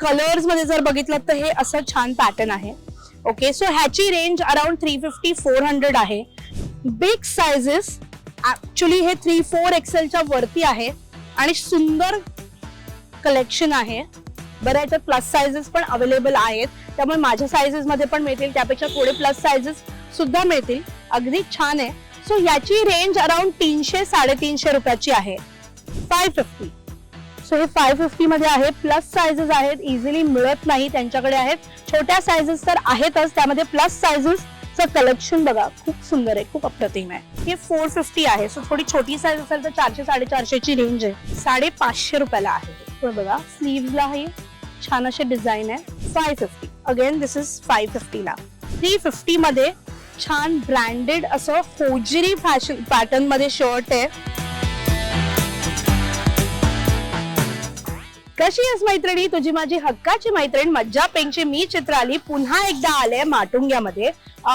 कलर्समध्ये जर बघितलं तर हे असं छान पॅटर्न आहे. ओके सो ह्याची range around three fifty four hundred आहे. बिग सायझेस ऍक्च्युली हे थ्री फोर एक्सेलच्या वरती आहे आणि सुंदर कलेक्शन आहे. बरं याच्यात प्लस सायझेस पण अवेलेबल आहेत. त्यामुळे माझ्या सायझेस मध्ये पण मिळतील त्यापेक्षा थोडे प्लस सायझेस सुद्धा मिळतील. अगदी छान आहे. सो याची रेंज अराउंड तीनशे साडेतीनशे रुपयाची आहे. फाय फिफ्टी सो हे फाय फिफ्टी मध्ये आहे प्लस सायझेस आहेत इझिली मिळत नाही त्यांच्याकडे आहेत. छोट्या सायझेस तर आहेतच त्यामध्ये प्लस सायझेस कलेक्शन बघा खूप सुंदर आहे खूप अप्रतिम आहे. हे फोर फिफ्टी आहे सो थोडी छोटी साईज असेल तर चारशे साडेचारशे ची रेंज आहे. साडे पाचशे रुपयाला आहे. बघा स्लीव्हला हे छान असे डिझाईन आहे. Five fifty again this is five फिफ्टीला three fifty मध्ये छान ब्रँडेड असं होजरी फॅशन पॅटर्नमध्ये शर्ट आहे. कशी आहेस मैत्रिणी? तुझी माझी हक्काची मैत्रीण मज्जा पेंगची मी चित्राली पुन्हा एकदा आले माटुंग्यामध्ये.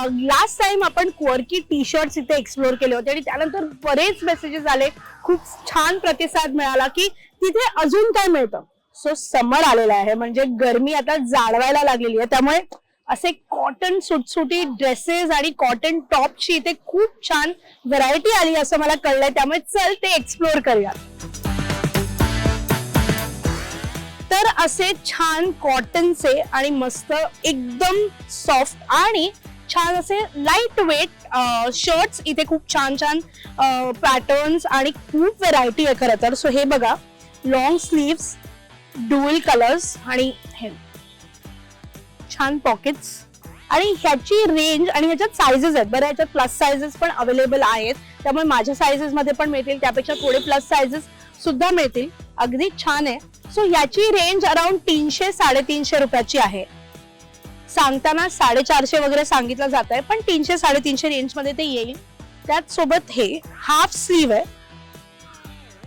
लास्ट टाइम आपण क्वर्की टी शर्ट्स इथे एक्सप्लोर केले होते आणि त्यानंतर बरेच मेसेजेस आले. खूप छान प्रतिसाद मिळाला की तिथे अजून काय मिळतं? सो समर आलेला आहे. म्हणजे गरमी आता जाळवायला लागलेली आहे. त्यामुळे असे कॉटन सुटसुटी ड्रेसेस आणि कॉटन टॉपची इथे खूप छान व्हरायटी आली असं मला कळलंय. त्यामुळे चल ते एक्सप्लोर करूया तर असे छान कॉटनचे आणि मस्त एकदम सॉफ्ट आणि छान असे लाइट वेट शर्ट्स इथे खूप छान छान पॅटर्न्स आणि खूप व्हेरायटी आहे खरं तर. सो हे बघा. लॉंग स्लीव्स डुअल कलर्स आणि हे. छान पॉकेट्स आणि ह्याची रेंज आणि ह्याच्यात सायझेस आहेत. बरं ह्याच्यात प्लस सायझेस पण अवेलेबल आहेत. त्यामुळे माझ्या सायझेसमध्ये पण मिळतील. त्यापेक्षा थोडे प्लस सायझेस सुद्धा मिळतील. अगदी छान आहे. सो याची रेंज अराउंड तीनशे साडेतीनशे रुपयाची आहे. सांगताना साडेचारशे वगैरे सांगितलं जात आहे पण तीनशे साडेतीनशे रेंजमध्ये ते येईल. त्याच सोबत हे हाफ स्लीव आहे.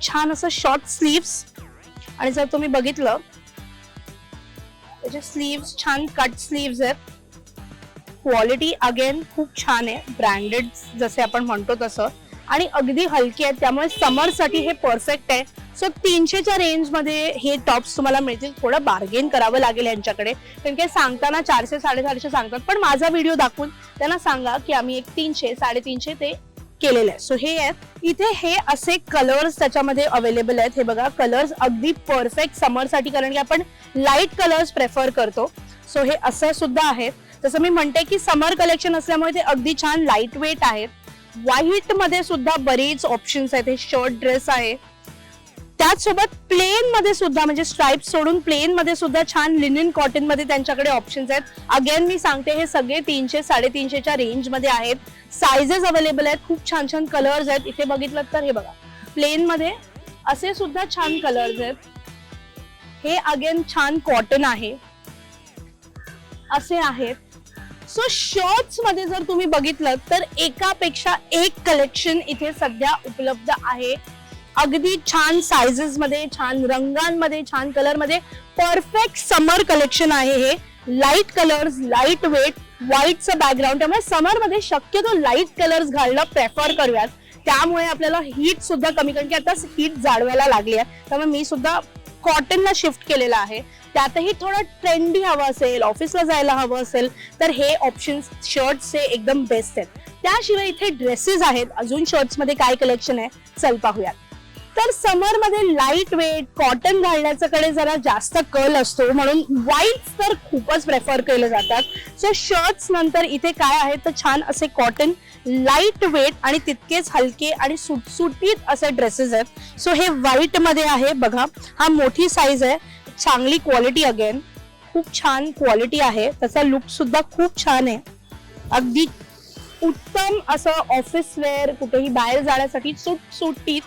छान असं शॉर्ट स्लीव्स आणि जर तुम्ही बघितलं त्याचे स्लीव्स छान कट स्लीव्स आहेत. क्वालिटी अगेन खूप छान आहे. ब्रँडेड जसे आपण म्हणतो तसं. आणि अगदी हलकी आहेत. त्यामुळे समरसाठी हे परफेक्ट आहे. सो तीनशेच्या रेंजमध्ये हे टॉप्स तुम्हाला मिळतील. थोडं बार्गेन करावं लागेल यांच्याकडे. कारण की सांगताना चारशे साडेचारशे सांगतात. पण माझा व्हिडिओ दाखवून त्यांना सांगा की आम्ही एक तीनशे साडेतीनशे ते केलेलं आहे. सो हे आहेत. इथे हे असे कलर्स त्याच्यामध्ये अवेलेबल आहेत. हे बघा कलर्स अगदी परफेक्ट समरसाठी कारण की आपण लाइट कलर्स प्रेफर करतो. सो हे असं सुद्धा आहेत जसं मी म्हणते की समर कलेक्शन असल्यामुळे ते अगदी छान लाइट वेट आहेत. व्हाईटमध्ये सुद्धा बरेच ऑप्शन्स आहेत. हे शर्ट ड्रेस आहे. त्याचसोबत प्लेन मध्ये सुद्धा म्हणजे स्ट्राईप सोडून प्लेन मध्ये सुद्धा छान लिनिन कॉटनमध्ये त्यांच्याकडे ऑप्शन्स आहेत. अगेन मी सांगते हे सगळे तीनशे साडेतीनशेच्या रेंजमध्ये आहेत. सायझेस अवेलेबल आहेत. खूप छान छान कलर्स आहेत. इथे बघितलं तर हे बघा. प्लेन मध्ये असे सुद्धा छान कलर्स आहेत. हे अगेन छान कॉटन आहे. असे आहेत. सो शर्ट्समध्ये जर तुम्ही बघितलं तर एकापेक्षा एक कलेक्शन इथे सध्या उपलब्ध आहे. अगदी छान सायझेस मध्ये छान रंगांमध्ये छान कलरमध्ये परफेक्ट समर कलेक्शन आहे हे. लाइट कलर्स लाइट वेट व्हाईटचं बॅकग्राऊंड त्यामुळे समरमध्ये शक्यतो लाइट कलर्स घालणं प्रेफर करूयात. त्यामुळे आपल्याला हीट सुद्धा कमी कारण की आता हीट जाळवायला लागली आहे. त्यामुळे मी सुद्धा कॉटनला शिफ्ट केलेला आहे. त्यातही थोडं ट्रेंडी हवं असेल ऑफिसला जायला हवं असेल तर हे ऑप्शन शर्ट्सचे एकदम बेस्ट आहेत. त्याशिवाय इथे ड्रेसेस आहेत. अजून शर्ट्समध्ये काय कलेक्शन आहे? चल पाहूयात. तर समरमध्ये लाइट वेट कॉटन घालण्याच्याकडे जरा जास्त कल असतो म्हणून व्हाईट तर खूपच प्रेफर केले जातात. सो शर्ट्स नंतर इथे काय आहे? तर छान असे कॉटन लाइट वेट आणि तितकेच हलके आणि सुटसुटीत असे ड्रेसेस आहेत. सो हे व्हाईटमध्ये आहे बघा. हा मोठी साईज आहे. चांगली क्वालिटी अगेन खूप छान क्वालिटी आहे. त्याचा लुक सुद्धा खूप छान आहे. अगदी उत्तम असं ऑफिस वेअर कुठेही बाहेर जाण्यासाठी सुटसुटीत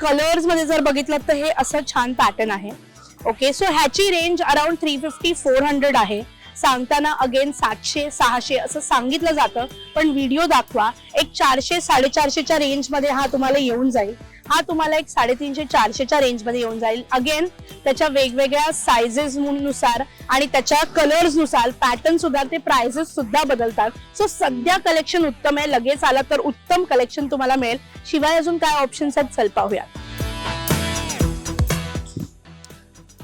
कलर्समध्ये जर बघितलं तर हे असं छान पॅटर्न आहे. ओके सो ह्याची range around three fifty four hundred आहे. सांगताना अगेन सातशे सहाशे असं सांगितलं जातं. पण व्हिडिओ दाखवा एक चारशे साडेचारशेच्या रेंजमध्ये हा तुम्हाला येऊन जाईल. हा तुम्हाला एक साडेतीनशे चारशेच्या रेंजमध्ये येऊन जाईल. अगेन त्याच्या वेगवेगळ्या सायझेस नुसार आणि त्याच्या कलर्सनुसार पॅटर्न सुद्धा ते प्राइसेस सुद्धा बदलतात. सो सध्या कलेक्शन उत्तम आहे. लगेच आला तर उत्तम कलेक्शन तुम्हाला मिळेल. शिवाय अजून काय ऑप्शन्स आहेत चल पाहूया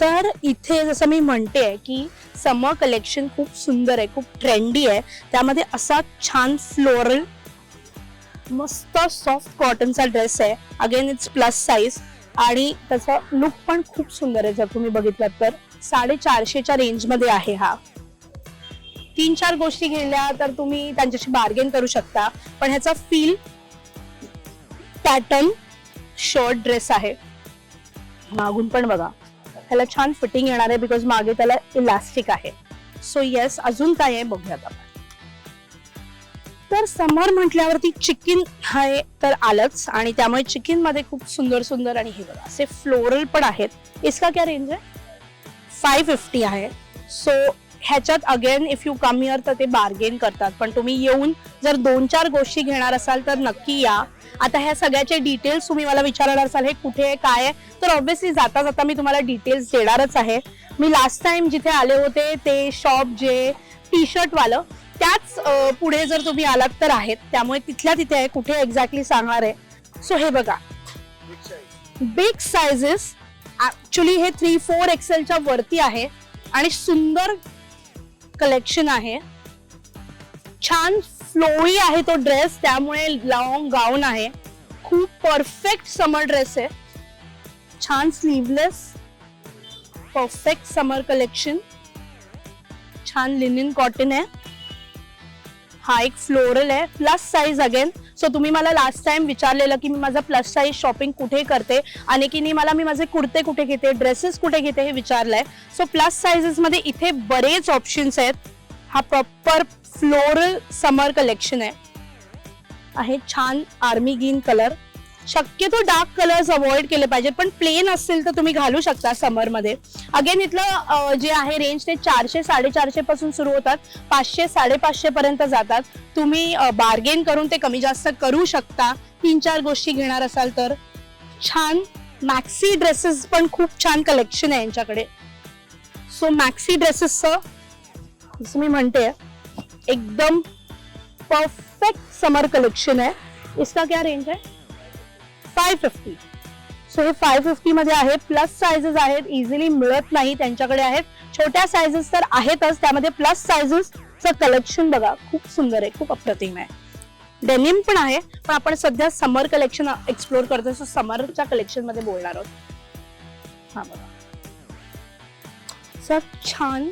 तर इथे जसं मी म्हणते की समर कलेक्शन खूप सुंदर आहे खूप ट्रेंडी आहे. त्यामध्ये असा छान फ्लोरल मस्त सॉफ्ट कॉटनचा ड्रेस आहे. अगेन इट्स प्लस साईज आणि त्याचा लुक पण खूप सुंदर आहे जर तुम्ही बघितलं तर. साडेचारशेच्या रेंजमध्ये आहे हा. तीन चार गोष्टी घेतल्या तर तुम्ही त्यांच्याशी बार्गेन करू शकता. पण ह्याचा फील पॅटर्न शर्ट ड्रेस आहे. मागून पण बघा. ह्याला छान फिटिंग येणार आहे बिकॉज मागे त्याला इलास्टिक आहे. सो येस अजून काय आहे बघूयात आपण. तर समर म्हटल्यावरती चिकन आहे तर आलंच. आणि त्यामुळे चिकनमध्ये खूप सुंदर सुंदर आणि हे बघा असे फ्लोरल पण आहेत. इसका क्या रेंज आहे फाय फिफ्टी आहे. सो ह्याच्यात again if you come here तर ते बार्गेन करतात. पण तुम्ही येऊन जर दोन चार गोष्टी घेणार असाल तर नक्की या. आता ह्या सगळ्याचे डिटेल्स तुम्ही मला विचारणार असाल हे कुठे आहे काय आहे? तर ऑब्व्हियसली जाता जाता मी तुम्हाला डिटेल्स देणारच आहे. मी लास्ट टाइम जिथे आले होते ते शॉप जे टी शर्टवालं त्याच पुढे जर तुम्ही आलात तर आहेत. त्यामुळे तिथल्या तिथे आहे कुठे एक्झॅक्टली सांगणार आहे. सो हे बघा. बिग साइजेस ऍक्च्युली हे थ्री फोर एक्सेलच्या वरती आहे. आणि सुंदर कलेक्शन आहे. छान फ्लोई आहे तो ड्रेस त्यामुळे लॉंग गाऊन आहे. खूप परफेक्ट समर ड्रेस आहे. छान स्लीवलेस परफेक्ट समर कलेक्शन छान लिनिन कॉटन आहे. हा एक फ्लोरल आहे प्लस साईज अगेन सो तुम्ही मला लास्ट टाइम विचारलेलं की मी माझं प्लस साईज शॉपिंग कुठे करते आणि की मला मी माझे कुर्ते कुठे घेते ड्रेसेस कुठे घेते हे विचारलंय. सो प्लस साईजेसमध्ये इथे बरेच ऑप्शन्स आहेत. हा प्रॉपर फ्लोरल समर कलेक्शन आहे. आहे छान आर्मी ग्रीन कलर शक्यतो डार्क कलर्स अवॉइड केले पाहिजेत पण प्लेन असतील तर तुम्ही घालू शकता समरमध्ये अगेन इथलं जे आहे रेंज ते चारशे साडेचारशे पासून सुरू होतात. पाचशे साडेपाचशे पर्यंत जातात. तुम्ही बार्गेन करून ते कमी जास्त करू शकता. तीन चार गोष्टी घेणार असाल तर. छान मॅक्सी ड्रेसेस पण खूप छान कलेक्शन आहे यांच्याकडे. सो मॅक्सी ड्रेसेसचं जसं मी म्हणते एकदम परफेक्ट समर कलेक्शन आहे. इसका क्या रेंज है? फाय फिफ्टी सो हे फाय फिफ्टी मध्ये आहे प्लस सायझेस आहेत इझिली मिळत नाही त्यांच्याकडे आहेत. छोट्या सायझेस तर आहेतच त्यामध्ये प्लस सायझेसचं कलेक्शन बघा खूप सुंदर आहे खूप अप्रतिम आहे. डेनिम पण आहे पण आपण सध्या समर कलेक्शन एक्सप्लोर करतो सो समरच्या कलेक्शनमध्ये बोलणार आहोत. हा बघा. छान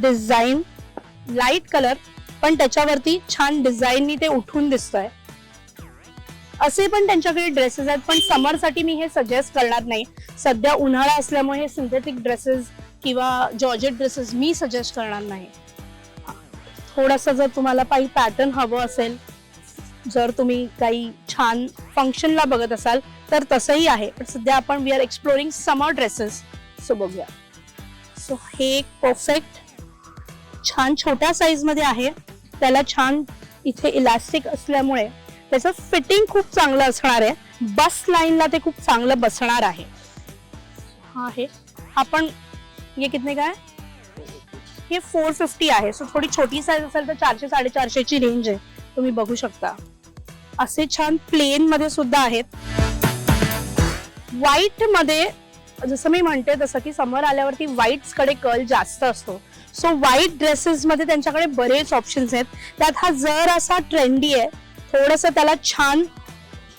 डिझाईन लाइट कलर पण त्याच्यावरती छान डिझाईननी ते उठून दिसतंय. असे पण त्यांच्याकडे ड्रेसेस आहेत पण समरसाठी मी हे सजेस्ट करणार नाही. सध्या उन्हाळा असल्यामुळे हे सिंथेटिक ड्रेसेस किंवा जॉर्जेट ड्रेसेस मी सजेस्ट करणार नाही. थोडासा जर तुम्हाला काही पॅटर्न हवं असेल जर तुम्ही काही छान फंक्शनला बघत असाल तर तसंही आहे. पण सध्या आपण we are exploring summer dresses so बघूया. सो हे एक परफेक्ट छान छोट्या साईजमध्ये आहे. त्याला छान इथे इलास्टिक असल्यामुळे त्याचं फिटिंग खूप चांगलं असणार आहे. बस लाईनला ते खूप चांगलं बसणार आहे. हा आहे आपण ये कितने काय हे फोर फिफ्टी आहे. सो थोडी छोटी साईज असेल तर चारशे साडेचारशेची रेंज आहे. तुम्ही बघू शकता. असे छान प्लेन मध्ये सुद्धा आहेत. व्हाईटमध्ये जसं मी म्हणते तसं की समर आल्यावरती व्हाईट्सकडे कल जास्त असतो. सो व्हाईट ड्रेसेस मध्ये त्यांच्याकडे बरेच ऑप्शन्स आहेत. त्यात हा जर असा ट्रेंडी आहे थोडस त्याला छान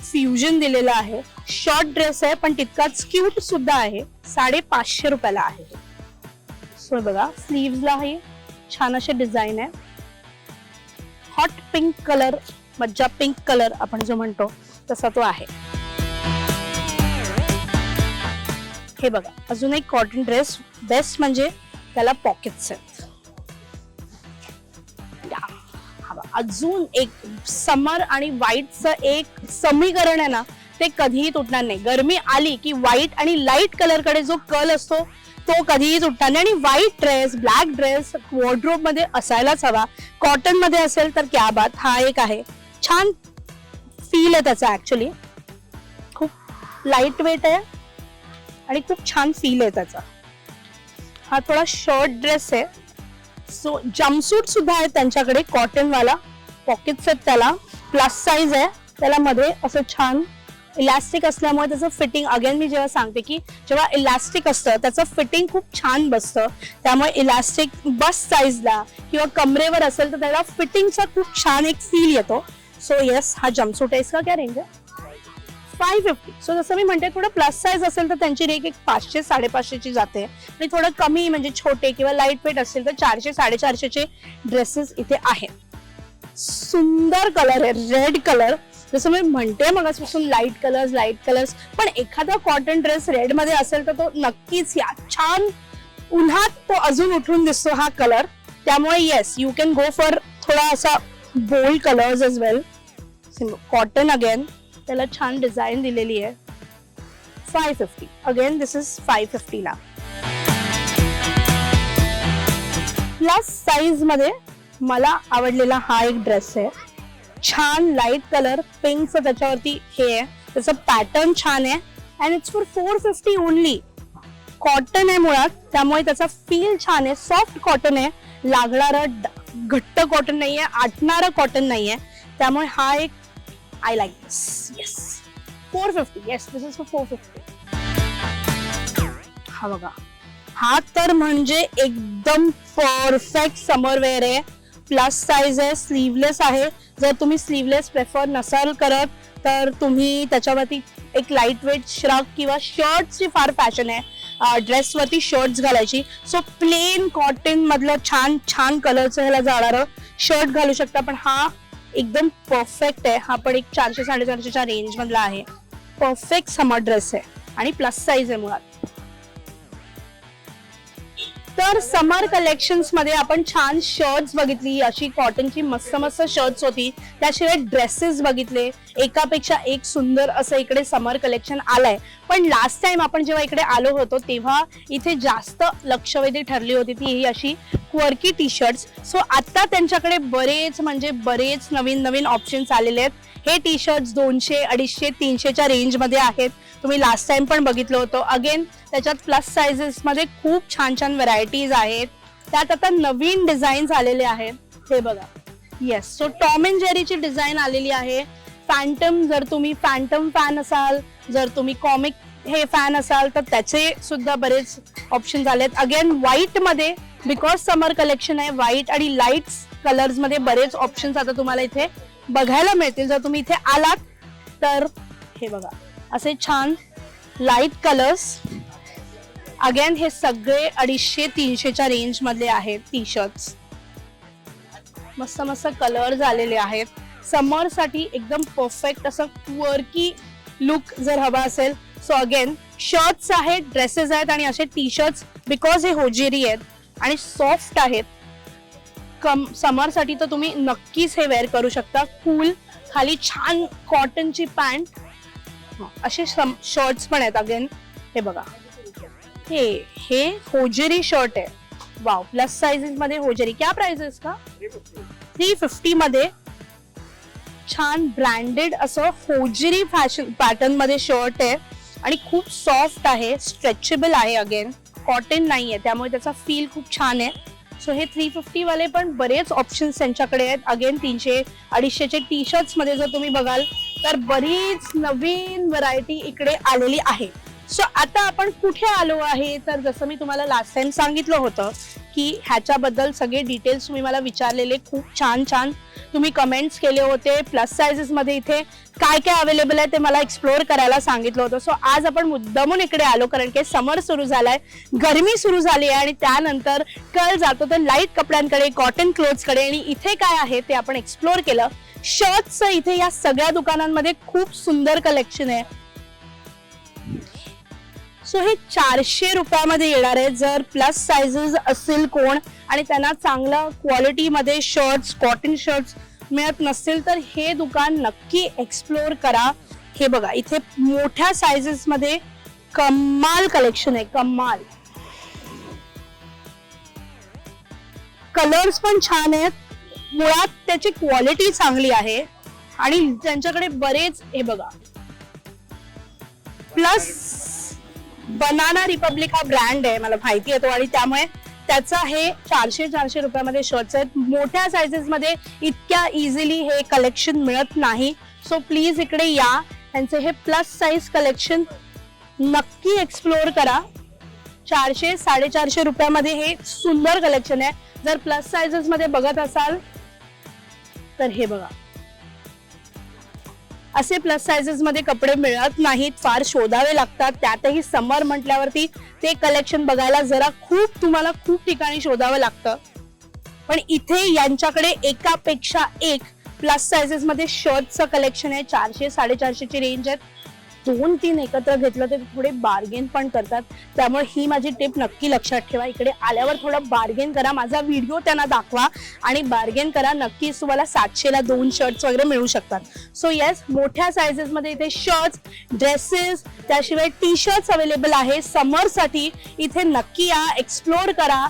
फ्युजन दिलेलं आहे. शॉर्ट ड्रेस आहे पण तितकाच क्यूट सुद्धा आहे. साडेपाचशे रुपयाला आहे सो बघा स्लीव्हला हे छान असे डिझाईन आहे. हॉट पिंक कलर मज्जा पिंक कलर आपण जो म्हणतो तसा तो आहे. हे बघा अजून एक कॉटन ड्रेस बेस्ट म्हणजे त्याला पॉकेट्स आहेत. अजून एक समर आणि व्हाईटचं एक समीकरण आहे ना ते कधीही तुटणार नाही. गरमी आली की व्हाईट आणि लाइट कलरकडे जो कल असतो तो कधीही तुटणार नाही. आणि व्हाईट ड्रेस ब्लॅक ड्रेस वॉर्ड्रोबमध्ये असायलाच हवा. कॉटनमध्ये असेल तर क्या बात हा एक आहे. छान फील आहे त्याचा ऍक्च्युली खूप लाइट वेट आहे आणि खूप छान फील आहे त्याचा. हा थोडा शॉर्ट ड्रेस आहे. सो जम्पसूट सुद्धा आहे त्यांच्याकडे कॉटन वाला पॉकेट्स आहेत त्याला प्लस साईज आहे. त्याला मध्ये असं छान इलास्टिक असल्यामुळे त्याचं फिटिंग अगेन मी जेव्हा सांगते की जेव्हा इलास्टिक असतं त्याचं फिटिंग खूप छान बसतं. त्यामुळे इलास्टिक बस साईजला किंवा कमरेवर असेल तर त्याला फिटिंगचा खूप छान एक फील येतो. सो येस हा जम्पसूट आहे. इसका क्या रेंज आहे? फाय फिफ्टी सो जसं मी म्हणते थोडं प्लस साईज असेल तर त्यांची रेट एक पाचशे साडेपाचशेची जाते. आणि थोडं कमी म्हणजे छोटे किंवा लाइट वेट असेल तर चारशे साडेचारशेचे ड्रेसेस इथे आहेत. सुंदर कलर आहे रेड कलर जसं मी म्हणते मगासपासून लाइट कलर्स लाइट कलर्स पण एखादा कॉटन ड्रेस रेडमध्ये असेल तर तो नक्कीच या. छान उन्हात तो अजून उठून दिसतो हा कलर त्यामुळे yes you can go for थोडा असा bold colours as well cotton again त्याला छान डिझाईन दिलेली आहे. Five fifty again this is five फिफ्टीला plus साईजमध्ये मला आवडलेला हा एक ड्रेस आहे. छान लाइट कलर पिंकचं त्याच्यावरती हे आहे. त्याचं पॅटर्न छान आहे. And it's for four fifty only cotton आहे मुळात. त्यामुळे त्याचा फील छान आहे. सॉफ्ट कॉटन आहे. लागणारं घट्ट कॉटन नाहीये. आटणारं कॉटन नाहीये. त्यामुळे हा एक I like this yes four fifty yes this is for four fifty हा बघा. हा तर म्हणजे एकदम परफेक्ट समर वेअर आहे. प्लस साईज आहे स्लीवलेस आहे. जर तुम्ही स्लीवलेस प्रेफर नसाल करत तर तुम्ही त्याच्यावरती एक लाइट वेट श्रग किंवा शर्टची फार फॅशन आहे. ड्रेसवरती शर्ट्स घालायची. सो प्लेन कॉटन मधलं छान छान कलरचं ह्याला जाणारं शर्ट घालू शकता. पण हा एकदम परफेक्ट आहे. हा पण एक चारशे साडेचारशेच्या रेंजमधला आहे. परफेक्ट समर ड्रेस आहे. आणि प्लस साईज आहे मुळात. तर समर कलेक्शन्समध्ये आपण छान शर्ट्स बघितली अशी कॉटनची मस्त मस्त शर्ट्स होती. त्याशिवाय ड्रेसेस बघितले. एकापेक्षा एक सुंदर असं इकडे समर कलेक्शन आलंय. पण लास्ट टाइम आपण जेव्हा इकडे आलो होतो तेव्हा इथे जास्त लक्षवेधी ठरली होती ती ही अशी क्वर्की टी शर्ट्स सो आता त्यांच्याकडे बरेच म्हणजे बरेच नवीन नवीन ऑप्शन्स आलेले आहेत. हे टी शर्ट्स दोनशे अडीचशे तीनशेच्या रेंजमध्ये आहेत. तुम्ही लास्ट टाइम पण बघितलं होतं. अगेन त्याच्यात प्लस साइजेसमध्ये खूप छान छान व्हरायटीज आहेत. त्यात आता नवीन डिझाईन्स आलेले आहेत. हे बघा. येस सो टॉम अँड जेरीची डिझाईन आलेली आहे. फॅन्टम जर तुम्ही फॅन्टम फॅन असाल जर तुम्ही कॉमिक हे फॅन असाल तर त्याचे सुद्धा बरेच ऑप्शन आलेत. अगेन व्हाईटमध्ये बिकॉज समर कलेक्शन आहे व्हाईट आणि लाइट कलर्समध्ये बरेच ऑप्शन्स आता तुम्हाला इथे बघायला मिळतील. जर तुम्ही इथे आलात तर हे बघा. असे छान लाइट कलर्स अगेन हे सगळे अडीचशे तीनशेच्या रेंजमधले आहेत टी शर्ट्स मस्त मस्त कलर्स आलेले आहेत. समरसाठी एकदम परफेक्ट असं वर्की लुक जर हवा असेल सो अगेन शर्ट्स आहेत ड्रेसेस आहेत आणि असे टी शर्ट्स बिकॉज हे होजेरी आहेत आणि सॉफ्ट आहेत. कम समरसाठी तर तुम्ही नक्कीच हे वेअर करू शकता. कूल खाली छान कॉटनची पॅन्ट असे शर्ट्स पण आहेत अगेन हे बघा. हे हे होजेरी शर्ट आहे. वाव प्लस साइजेस मध्ये होजेरी. क्या प्राइजेस का थ्री फिफ्टी मध्ये. छान ब्रँडेड असं होजेरी फॅशन पॅटर्नमध्ये शर्ट आहे. आणि खूप सॉफ्ट आहे स्ट्रेचेबल आहे अगेन कॉटन नाहीये त्यामुळे त्याचा फील खूप छान आहे. सो हे थ्री फिफ्टी वाले पण बरेच ऑप्शन्स त्यांच्याकडे आहेत. अगेन तीनशे अडीचशेचे टी शर्ट्समध्ये जर तुम्ही बघाल तर बरीच नवीन व्हरायटी इकडे आलेली आहे. सो आता आपण कुठे आलो आहे? तर जसं मी तुम्हाला लास्ट टाइम सांगितलं होतं की ह्याच्याबद्दल सगळे डिटेल्स तुम्ही मला विचारलेले. खूप छान छान तुम्ही कमेंट्स केले होते प्लस सायझेसमध्ये इथे काय काय अवेलेबल आहे ते मला एक्सप्लोअर करायला सांगितलं होतं. सो आज आपण मुद्दामून इकडे आलो कारण की समर सुरू झालाय गरमी सुरू झाली आहे आणि त्यानंतर कल जातो तर लाइट कपड्यांकडे कॉटन क्लोथ्सकडे आणि इथे काय आहे ते आपण एक्सप्लोअर केलं. शर्ट्सचं इथे या सगळ्या दुकानांमध्ये खूप सुंदर कलेक्शन आहे. सो हे चारशे रुपयामध्ये येणार आहे. जर प्लस सायझेस असेल कोण आणि त्यांना चांगलं क्वालिटीमध्ये शर्ट्स कॉटन शर्ट्स मिळत नसतील तर हे दुकान नक्की एक्सप्लोअर करा. हे बघा इथे मोठ्या सायझेस मध्ये कमाल कलेक्शन आहे. कमाल. कलर्स पण छान आहेत. मुळात त्याची क्वालिटी चांगली आहे. आणि त्यांच्याकडे बरेच हे बघा. प्लस बनाना रिपब्लिक हा ब्रँड आहे मला माहिती आहे तो. आणि त्यामुळे त्याचा हे चारशे चारशे रुपयामध्ये शर्ट्स आहेत. मोठ्या सायझेसमध्ये इतक्या इझिली हे कलेक्शन मिळत नाही. सो प्लीज इकडे या. त्यांचे हे प्लस साईज कलेक्शन नक्की एक्सप्लोअर करा. चारशे साडेचारशे रुपयामध्ये हे सुंदर कलेक्शन आहे. जर प्लस सायझेसमध्ये बघत असाल तर हे बघा. असे प्लस सायझेस मध्ये कपडे मिळत नाहीत फार शोधावे लागतात. त्यातही समर म्हटल्यावरती ते कलेक्शन बघायला जरा खूप तुम्हाला खूप ठिकाणी शोधावं लागतं. पण इथे यांच्याकडे एकापेक्षा एक प्लस सायझेस मध्ये शर्टचं कलेक्शन आहे. चारशे साडेचारशेची रेंज आहेत दोन तीन एकत्र घेतलं तर थोडे बार्गेन पण करतात. त्यामुळे ही माझी टिप नक्की लक्षात ठेवा. इकडे आल्यावर थोडं बार्गेन करा. माझा व्हिडिओ त्यांना दाखवा आणि बार्गेन करा. नक्कीच तुम्हाला सातशेला दोन शर्ट्स वगैरे मिळू शकतात. सो येस मोठ्या सायझेसमध्ये इथे शर्ट्स ड्रेसेस त्याशिवाय टी शर्ट्स अवेलेबल आहे समरसाठी इथे नक्की या. एक्सप्लोर करा.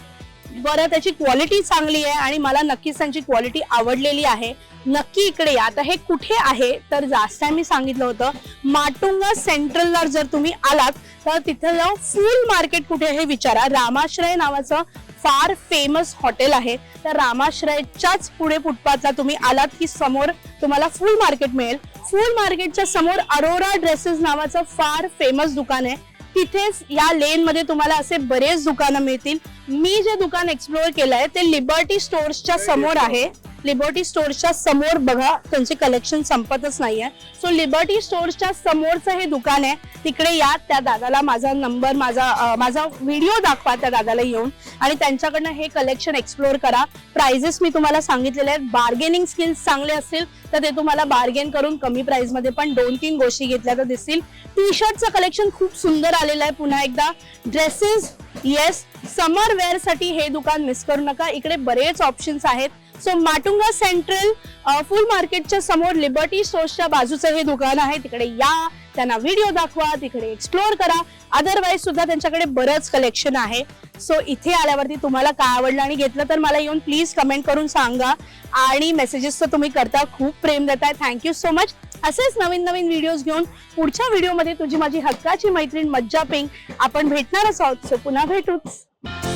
बरं त्याची क्वालिटी चांगली आहे आणि मला नक्कीच त्यांची क्वालिटी आवडलेली आहे. नक्की इकडे या. आता हे कुठे आहे? तर जास्त मी सांगितलं होतं माटुंगा सेंट्रलला जर तुम्ही आलात तर तिथं जाऊन फुल मार्केट कुठे आहे हे विचारा. रामाश्रय नावाचं फार फेमस हॉटेल आहे. तर रामाश्रयच्याच पुढे फुटपाथला तुम्ही आलात की समोर तुम्हाला फुल मार्केट मिळेल. फुल मार्केटच्या समोर अरोरा ड्रेसेस नावाचं फार फेमस दुकान आहे. तिथेच या लेन मध्ये तुम्हाला असे बरेच दुकानं मिळतील. मी जे दुकान एक्सप्लोअर केलं आहे ते लिबर्टी स्टोर्सच्या समोर आहे. लिबर्टी स्टोर्सच्या समोर बघा त्यांचे कलेक्शन संपतच नाहीये. सो लिबर्टी स्टोर्सच्या समोरचं हे दुकान आहे. तिकडे या त्या दादाला माझा नंबर माझा माझा व्हिडिओ दाखवा त्या दादाला येऊन. आणि त्यांच्याकडनं हे कलेक्शन एक्सप्लोअर करा. प्राइजेस मी तुम्हाला सांगितलेले आहेत. बार्गेनिंग स्किल्स चांगले असतील तर ते तुम्हाला बार्गेन करून कमी प्राइसमध्ये पण दोन तीन गोष्टी घेतल्या तर दिसतील. टी शर्टचं कलेक्शन खूप सुंदर आलेलं आहे पुन्हा एकदा. ड्रेसेस येस समर वेअरसाठी हे दुकान मिस करू नका. इकडे बरेच ऑप्शन्स आहेत. सो माटुंगा सेंट्रल फुल मार्केटच्या समोर लिबर्टी स्टोर्सच्या बाजूचं हे दुकान आहे. तिकडे या त्यांना व्हिडिओ दाखवा तिकडे एक्सप्लोअर करा. अदरवाईज सुद्धा त्यांच्याकडे बरंच कलेक्शन आहे. सो इथे आल्यावरती तुम्हाला काय आवडलं आणि घेतलं तर मला येऊन प्लीज कमेंट करून सांगा. आणि मेसेजेस तर तुम्ही करता खूप प्रेम देताय. थँक्यू सो मच असेच नवीन नवीन व्हिडिओज घेऊन पुढच्या व्हिडिओमध्ये तुझी माझी हक्काची मैत्रीण मज्जा पिंग आपण भेटणारच आहोत. सो पुन्हा भेटूच.